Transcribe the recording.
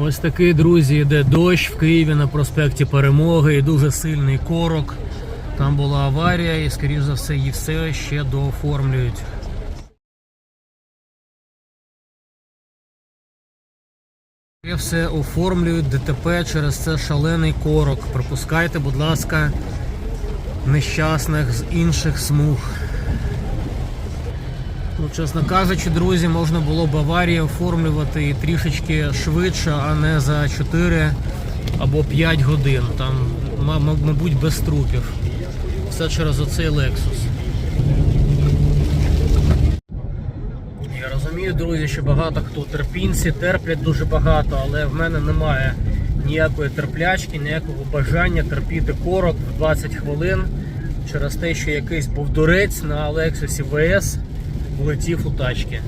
Ось такий, друзі, йде дощ в Києві на проспекті Перемоги і дуже сильний корок. Там була аварія і, скоріш за все, її все ще дооформлюють. Ще все оформлюють ДТП через це шалений корок. Пропускайте, будь ласка, нещасних з інших смуг. Ну, чесно кажучи, друзі, можна було б аварії оформлювати трішечки швидше, а не за 4 або 5 годин. Там, ма- ма- мабуть, без трупів. Все через оцей Lexus. Я розумію, друзі, що багато хто терпінці, терплять дуже багато, але в мене немає ніякої терплячки, ніякого бажання терпіти корок в 20 хвилин через те, що якийсь бовдурець на Lexus VS влетів у тачки.